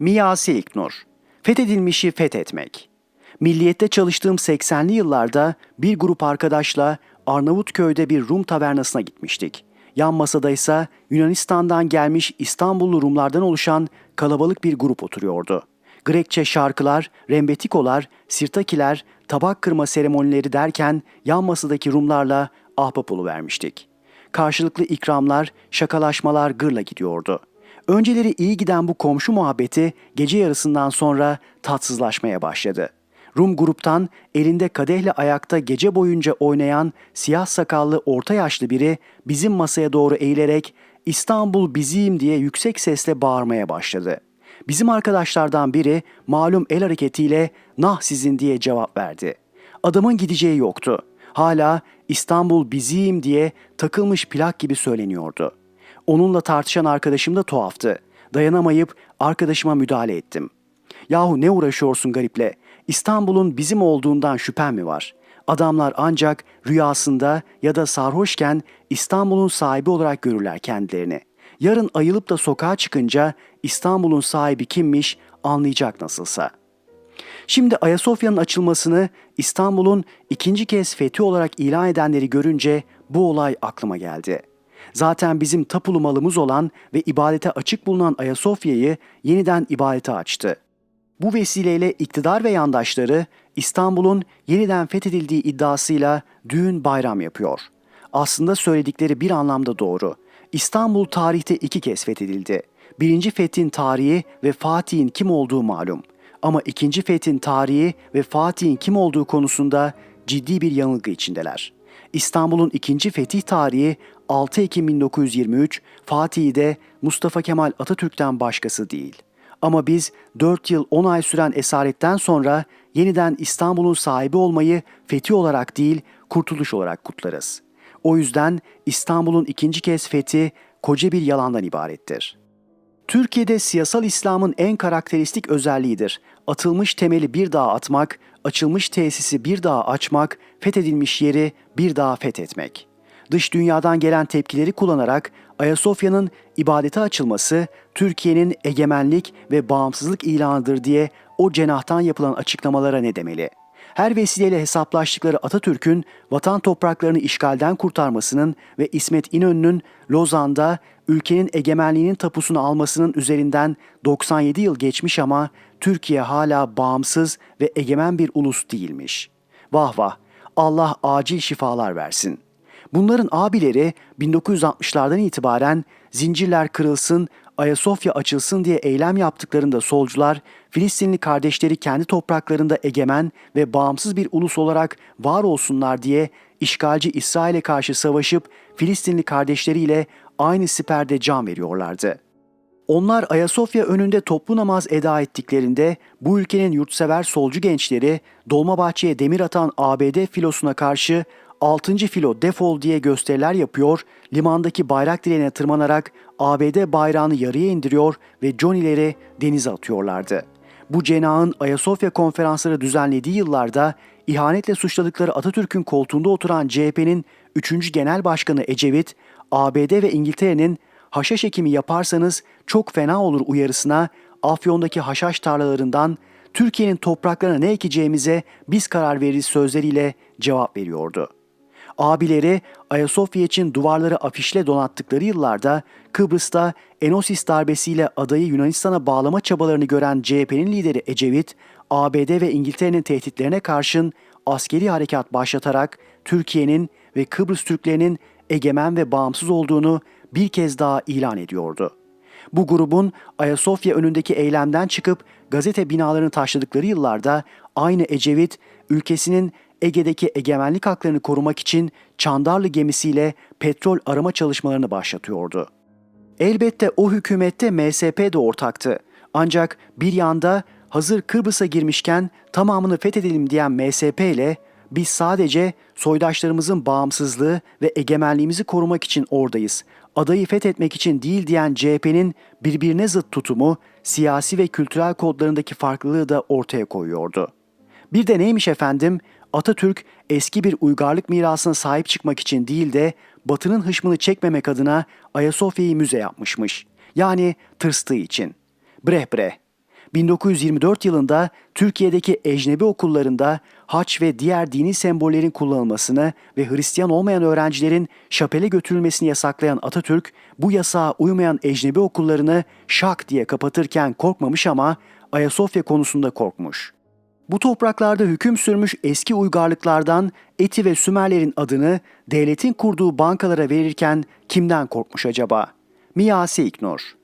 Miyasi İlknur Fethedilmişi fethetmek Milliyette çalıştığım 80'li yıllarda bir grup arkadaşla Arnavutköy'de bir Rum tavernasına gitmiştik. Yan masada ise Yunanistan'dan gelmiş İstanbullu Rumlardan oluşan kalabalık bir grup oturuyordu. Grekçe şarkılar, rembetikolar, sirtakiler, tabak kırma seremonileri derken yan masadaki Rumlarla ahbap vermiştik. Karşılıklı ikramlar, şakalaşmalar gırla gidiyordu. Önceleri iyi giden bu komşu muhabbeti gece yarısından sonra tatsızlaşmaya başladı. Rum gruptan elinde kadehle ayakta gece boyunca oynayan siyah sakallı orta yaşlı biri bizim masaya doğru eğilerek İstanbul bizim diye yüksek sesle bağırmaya başladı. Bizim arkadaşlardan biri malum el hareketiyle nah sizin diye cevap verdi. Adamın gideceği yoktu. Hala İstanbul bizim diye takılmış plak gibi söyleniyordu. Onunla tartışan arkadaşım da tuhaftı. Dayanamayıp arkadaşıma müdahale ettim. Yahu ne uğraşıyorsun gariple? İstanbul'un bizim olduğundan şüphen mi var? Adamlar ancak rüyasında ya da sarhoşken İstanbul'un sahibi olarak görürler kendilerini. Yarın ayılıp da sokağa çıkınca İstanbul'un sahibi kimmiş anlayacak nasılsa. Şimdi Ayasofya'nın açılmasını İstanbul'un ikinci kez fethi olarak ilan edenleri görünce bu olay aklıma geldi. Zaten bizim tapulu malımız olan ve ibadete açık bulunan Ayasofya'yı yeniden ibadete açtı. Bu vesileyle iktidar ve yandaşları İstanbul'un yeniden fethedildiği iddiasıyla düğün bayram yapıyor. Aslında söyledikleri bir anlamda doğru. İstanbul tarihte iki kez fethedildi. Birinci fethin tarihi ve Fatih'in kim olduğu malum. Ama ikinci fethin tarihi ve Fatih'in kim olduğu konusunda ciddi bir yanılgı içindeler. İstanbul'un ikinci fetih tarihi 6 Ekim 1923, Fatih'i de Mustafa Kemal Atatürk'ten başkası değil. Ama biz 4 yıl 10 ay süren esaretten sonra yeniden İstanbul'un sahibi olmayı fethi olarak değil, kurtuluş olarak kutlarız. O yüzden İstanbul'un ikinci kez fethi koca bir yalandan ibarettir. Türkiye'de siyasal İslam'ın en karakteristik özelliğidir. Atılmış temeli bir daha atmak, açılmış tesisi bir daha açmak, fethedilmiş yeri bir daha fethetmek. Dış dünyadan gelen tepkileri kullanarak Ayasofya'nın ibadete açılması Türkiye'nin egemenlik ve bağımsızlık ilanıdır diye o cenahtan yapılan açıklamalara ne demeli? Her vesileyle hesaplaştıkları Atatürk'ün vatan topraklarını işgalden kurtarmasının ve İsmet İnönü'nün Lozan'da ülkenin egemenliğinin tapusunu almasının üzerinden 97 yıl geçmiş ama Türkiye hala bağımsız ve egemen bir ulus değilmiş. Vah vah, Allah acil şifalar versin. Bunların abileri 1960'lardan itibaren zincirler kırılsın, Ayasofya açılsın diye eylem yaptıklarında solcular, Filistinli kardeşleri kendi topraklarında egemen ve bağımsız bir ulus olarak var olsunlar diye işgalci İsrail'e karşı savaşıp Filistinli kardeşleriyle aynı siperde can veriyorlardı. Onlar Ayasofya önünde toplu namaz eda ettiklerinde bu ülkenin yurtsever solcu gençleri Dolmabahçe'ye demir atan ABD filosuna karşı 6. filo defol diye gösteriler yapıyor, limandaki bayrak direğine tırmanarak ABD bayrağını yarıya indiriyor ve Johnny'leri denize atıyorlardı. Bu cenahın Ayasofya konferansları düzenlediği yıllarda ihanetle suçladıkları Atatürk'ün koltuğunda oturan CHP'nin 3. Genel Başkanı Ecevit, ABD ve İngiltere'nin haşhaş ekimi yaparsanız çok fena olur uyarısına Afyon'daki haşhaş tarlalarından Türkiye'nin topraklarına ne ekeceğimize biz karar veririz sözleriyle cevap veriyordu. Abileri Ayasofya için duvarları afişle donattıkları yıllarda Kıbrıs'ta Enosis darbesiyle adayı Yunanistan'a bağlama çabalarını gören CHP'nin lideri Ecevit, ABD ve İngiltere'nin tehditlerine karşın askeri harekat başlatarak Türkiye'nin ve Kıbrıs Türklerinin egemen ve bağımsız olduğunu bir kez daha ilan ediyordu. Bu grubun Ayasofya önündeki eylemden çıkıp gazete binalarını taşladıkları yıllarda aynı Ecevit ülkesinin Ege'deki egemenlik haklarını korumak için Çandarlı gemisiyle petrol arama çalışmalarını başlatıyordu. Elbette o hükümette MSP de ortaktı. Ancak bir yanda hazır Kıbrıs'a girmişken tamamını fethedelim diyen MSP ile biz sadece soydaşlarımızın bağımsızlığı ve egemenliğimizi korumak için oradayız. Adayı fethetmek için değil diyen CHP'nin birbirine zıt tutumu siyasi ve kültürel kodlarındaki farklılığı da ortaya koyuyordu. Bir de neymiş efendim? Atatürk eski bir uygarlık mirasına sahip çıkmak için değil de Batı'nın hışmını çekmemek adına Ayasofya'yı müze yapmışmış. Yani tırstığı için. Breh breh. 1924 yılında Türkiye'deki ecnebi okullarında haç ve diğer dini sembollerin kullanılmasını ve Hristiyan olmayan öğrencilerin şapele götürülmesini yasaklayan Atatürk, bu yasağa uymayan ecnebi okullarını şak diye kapatırken korkmamış ama Ayasofya konusunda korkmuş. Bu topraklarda hüküm sürmüş eski uygarlıklardan Eti ve Sümerlerin adını devletin kurduğu bankalara verirken kimden korkmuş acaba? Miyasi İknur